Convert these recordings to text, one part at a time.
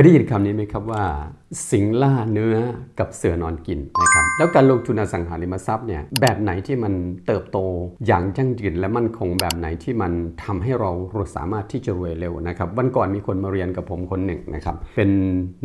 ยได้ยินคำนี้ไหมครับว่า สิงล่าเนื้อกับเสือนอนกินนะครับแล้วการลงทุนอสังหาริมทรัพย์เนี่ยแบบไหนที่มันเติบโตอย่างยั่งยืนและมั่นคงแบบไหนที่มันทำให้เราสามารถที่จะรวยเร็วนะครับวันก่อนมีคนมาเรียนกับผมคนหนึ่งนะครับเป็น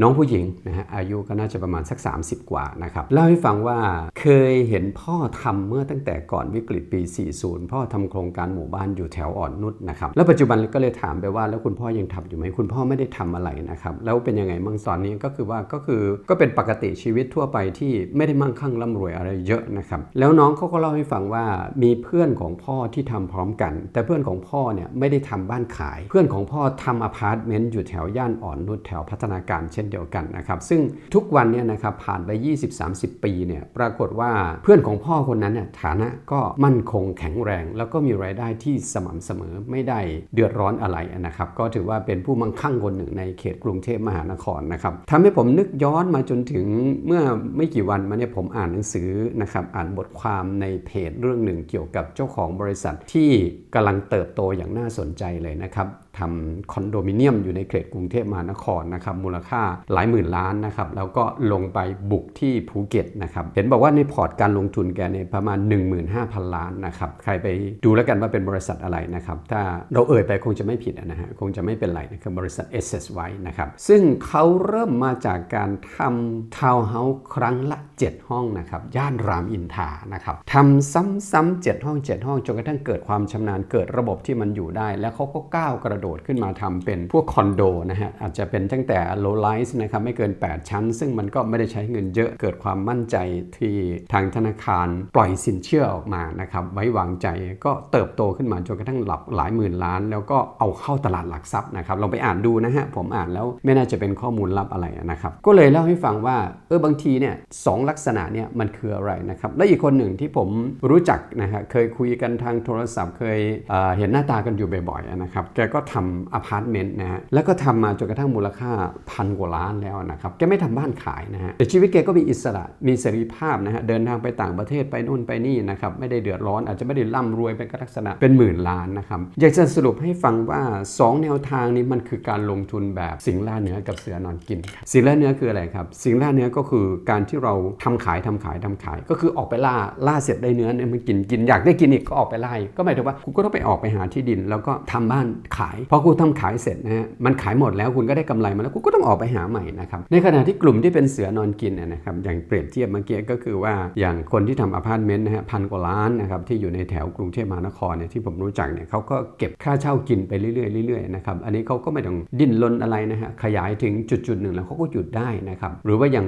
น้องผู้หญิงนะฮะอายุก็น่าจะประมาณสัก 30 กว่านะครับเล่าให้ฟังว่าเคยเห็นพ่อทำเมื่อตั้งแต่ก่อนวิกฤตปี 40 พ่อทำโครงการหมู่บ้านอยู่แถวอ่อนนุชนะครับแล้วปัจจุบันก็เลยถามไปว่าแล้วคุณพ่อยังทำอยู่ไหมคุณพ่อไม่ได้ทำอะไรนะครับแล้วเป็นยังไงบ้างตอนนี้ก็คือว่าก็คือก็เป็นปกติชีวิตทั่วไปที่ไม่ได้มั่งคั่งร่ำรวยอะไรเยอะนะครับแล้วน้องเขาก็เล่าให้ฟังว่ามีเพื่อนของพ่อที่ทำพร้อมกัน แต่เพื่อนของพ่อเนี่ยไม่ได้ทำบ้านขาย เพื่อนของพ่อทำอพาร์ตเมนต์อยู่แถวย่านอ่อนนุชแถวพัฒนาการเช่นเดียวกันนะครับซึ่งทุกวันเนี่ยนะครับผ่านไป 20-30 ปีเนี่ยปรากฏว่าเพื่อนของพ่อคนนั้นเนี่ยฐานะก็มั่นคงแข็งแรง แล้วก็มีรายได้ที่สม่ำเสมอไม่ได้เดือดร้อนอะไรนะครับก็ถือว่าเป็นผู้มั่งคั่งคนหนึ่งในเขตกรุงเทพมหานครนะครับทำให้ผมนึกย้อนมาจนถึงเมื่อไม่กี่วันมาเนี่ยผมอ่านหนังสือนะครับอ่านบทความในเพจเรื่องหนึ่งเกี่ยวกับเจ้าของบริษัทที่กำลังเติบโตอย่างน่าสนใจเลยนะครับทำคอนโดมิเนียมอยู่ในเขตกรุงเทพมหานครนะครับมูลค่าหลายหมื่นล้านนะครับแล้วก็ลงไปบุกที่ภูเก็ตนะครับเห็นบอกว่าในพอร์ตการลงทุนแกเนี่ยประมาณ 15,000 ล้านนะครับใครไปดูแล้วกันว่าเป็นบริษัทอะไรนะครับถ้าเราเอ่ยไปคงจะไม่ผิดนะฮะคงจะไม่เป็นไรนะครับบริษัท SS ไว้นะครับซึ่งเขาเริ่มมาจากการทำทาวน์เฮาส์ครั้งละ 7 ห้องนะครับย่านรามอินทานะครับทำซ้ำๆ7 ห้อง 7 ห้องจนกระทั่งเกิดความชำนาญเกิดระบบที่มันอยู่ได้ แล้วเขาก็ก้าวกระโดดขึ้นมาทำเป็นพวกคอนโดนะฮะอาจจะเป็นตั้งแต่ low rise นะครับไม่เกิน 8 ชั้น ซึ่งมันก็ไม่ได้ใช้เงินเยอะเกิดความมั่นใจที่ทางธนาคารปล่อยสินเชื่อออกมานะครับไว้วางใจก็เติบโตขึ้นมาจนกระทั่งหลับหลายหมื่นล้าน แล้วก็เอาเข้าตลาดหลักทรัพย์นะครับลองไปอ่านดูนะฮะผมอ่านแล้วไม่น่าจะเป็นข้อมูลลับอะไรนะครับก็เลยเล่าให้ฟังว่าเออบางทีเนี่ยสองลักษณะเนี่ยมันคืออะไรนะครับและอีกคนหนึ่งที่ผมรู้จักนะฮะเคยคุยกันทางโทรศัพท์เคยเเห็นหน้าตากันอยู่บ่อยๆนะครับแกก็ทำอพาร์ตเมนต์นะฮะแล้วก็ทำมาจนกระทั่งมูลค่าพันกว่าล้านแล้วนะครับแกไม่ทำบ้านขายนะฮะแต่ชีวิตแกก็มีอิสระมีเสรีภาพนะฮะเดินทางไปต่างประเทศไปนู่นไปนี่นะครับไม่ได้เดือดร้อนอาจจะไม่ได้ร่ำรวยเป็นลักษณะเป็นหมื่นล้านนะครับอยากจะสรุปให้ฟังว่า 2 แนวทางนี้มันคือการลงทุนแบบสิงล่าเนื้อกับเสือนอนกิน สิงล่าเนื้อคืออะไรครับสิงล่าเนื้อก็คือการที่เราทำขายทำขายทำขาย ก็คือออกไปล่าล่าเสร็จได้เนื้อเนี่ยมันกินกินอยากได้กินอีกก็ออกไปไล่ก็หมายถึงว่าคุณก็ต้องไปออกไปหาที่ดิน แล้วก็ทำบ้านขายพอคุณทำขายเสร็จนะฮะมันขายหมดแล้วคุณก็ได้กำไรมาแล้วคุณก็ต้องออกไปหาใหม่นะครับในขณะที่กลุ่มที่เป็นเสือนอนกินนะครับอย่างเปรียบเทียบเมื่อกี้ก็คือว่าอย่างคนที่ทำอพาร์ตเมนต์นะฮะพันกว่าล้านนะครับที่อยู่ในแถวกรุงเทพมหานครเนี่ยที่ผมรู้จักเนี่ยเขาก็เก็บค่าเช่ากินไปเรื่อยๆเรื่อยๆนะครับอันนี้เขาก็ไม่ต้องดิ้นรนอะไรนะฮะขยายถึงจุดจุดๆหนึ่งแล้วเขาก็หยุดได้นะครับหรือว่าอย่าง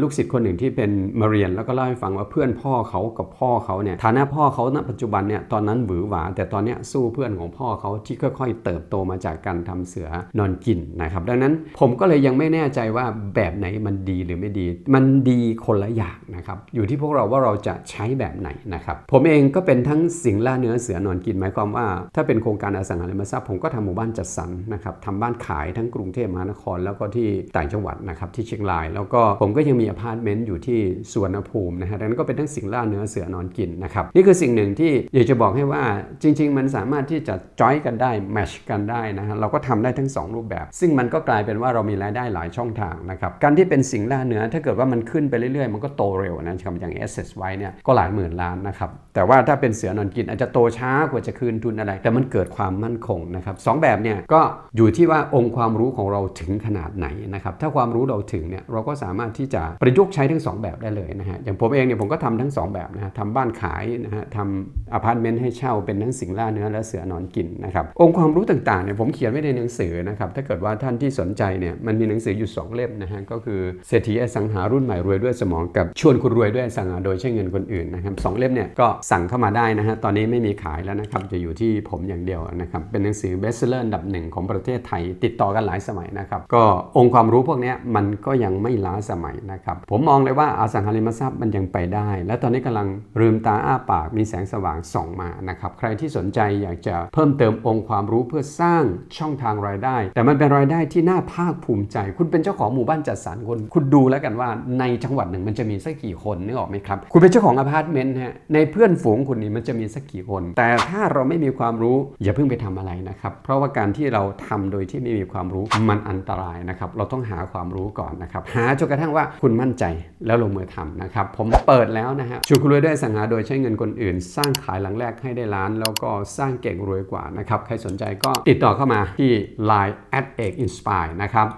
ลูกศิษย์คนหนึ่งที่เป็นมาเรียนแล้วก็เล่าให้ฟังว่าเพื่อนพ่อเขากับพ่อเขาเนี่ยฐานะพ่อเขาณปัจจุบันเนี่ยตอนนั้นหวือหวาแต่ตอนเนี้ยสู้เพื่อนของพ่อเขาที่ค่อยๆ เติบโตมาจากการทำเสือนอนกินนะครับดังนั้นผมก็เลยยังไม่แน่ใจว่าแบบไหนมันดีหรือไม่ดี มันดีคนละอย่างนะครับอยู่ที่พวกเราว่าเราจะใช้แบบไหนนะครับผมเองก็เป็นทั้งสิงล่าเนื้อเสือนอนกินหมายความว่า ถ้าเป็นโครงการอสังหาริมทรัพย์ผมก็ทำหมู่บ้านจัดสรรนะครับทำบ้านขายทั้งกรุงเทพมหานคร แล้วก็ที่ต่างจังหวัดนะครับที่เชียงราย แล้วก็ผมก็ยังมีอพาร์ตเมนต์อยู่ที่สวนภูมินะฮะดังนั้นก็เป็นทั้งสิงล่าเนื้อเสือนอนกินนะครับนี่คือสิ่งหนึ่งที่อยากจะบอกให้ว่าจริง ๆ มันสามารถที่จะจอยกันได้แมชกันได้นะฮะเราก็ทำได้ทั้ง 2 รูปแบบ ซึ่งมันก็กลายเป็นว่าเรามีรายได้หลายช่องทางนะครับการที่เป็นสิงล่าเนื้อถ้าเกิดว่ามันขึ้นไปเรื่อยๆ มันก็โตเร็วนะครับอย่าง s s ไว้เนี่ยก็หลายหมื่นล้านนะครับแต่ว่าถ้าเป็นเสือนอนกินอาจจะโตช้ากว่าจะคืนทุนอะไร แต่มันเกิดความมั่นคงนะครับสองแบบเนี่ยก็อยู่ที่ว่าองค์ความรู้ของเราถึงขนาดไหนนะครับถ้าความรู้เราถึงเนี่ยเราก็สามารถที่จะประยุกต์ใช้ทั้ง 2 แบบได้เลยนะฮะอย่างผมเองเนี่ยผมก็ทำทั้ง 2 แบบนะฮะทำบ้านขายนะฮะทำอพาร์ตเมนต์ให้เช่าเป็นทั้งสิงล่าเนื้อและเสือนอนกินนะครับองค์ความรู้ต่างๆเนี่ยผมเขียนไว้ในหนังสือนะครับถ้าเกิดว่าท่านที่สนใจเนี่ยมันมีหนังสืออยู่ 2 เล่มนะฮะก็คือเศรษฐีอสังหารุ่นใหม่รวยด้วยสมองกับชวนคุณรวยด้วยอสังหาโดยใช้เงินคนอื่นนะครับสองเล่มเนี่ยก็สั่งเข้ามาได้นะฮะตอนนี้ไม่มีขายแล้วนะครับจะอยู่ที่ผมอย่างเดียวนะครับเป็นหนังสือเบสเซอร์อันดับหนึ่งของประเทศไทย ติดต่อกันหลายสมัยนะครับก็องค์ความรู้พวกนี้มันก็ยังไม่ล้าสมัยนะครับผมมองเลยว่าอสังหาริมทรัพย์มันยังไปได้ และตอนนี้กำลังลืมตาอ้าปากมีแสงสว่างส่องมานะครับใครที่สนใจอยากจะเพิ่มเติมองค์ความรู้เพื่อสสร้างช่องทางรายได้ แต่มันเป็นรายได้ที่น่าภาคภูมิใจ คุณเป็นเจ้าของหมู่บ้านจัดสรรคนคุณดูแล้วกันว่าในจังหวัดหนึ่งมันจะมีสักกี่คนนึกออกไหมครับ คุณเป็นเจ้าของอพาร์ตเมนต์ฮะในเพื่อนฝูงคุณนี่มันจะมีสักกี่คน แต่ถ้าเราไม่มีความรู้อย่าเพิ่งไปทำอะไรนะครับเพราะว่าการที่เราทำโดยที่ไม่มีความรู้มันอันตรายนะครับเราต้องหาความรู้ก่อนนะครับหาจนกระทั่งว่าคุณมั่นใจแล้วลงมือทำนะครับผมเปิดแล้วนะฮะชูคุณรวยด้วยสังหาโดยใช้เงินคนอื่น สร้างขายหลังแรกให้ได้ล้าน แล้วก็สร้างเก่งรวยกว่านะครับใครสนใจก็ติดต่อเข้ามาที่ Line at เอก inspire นะครับ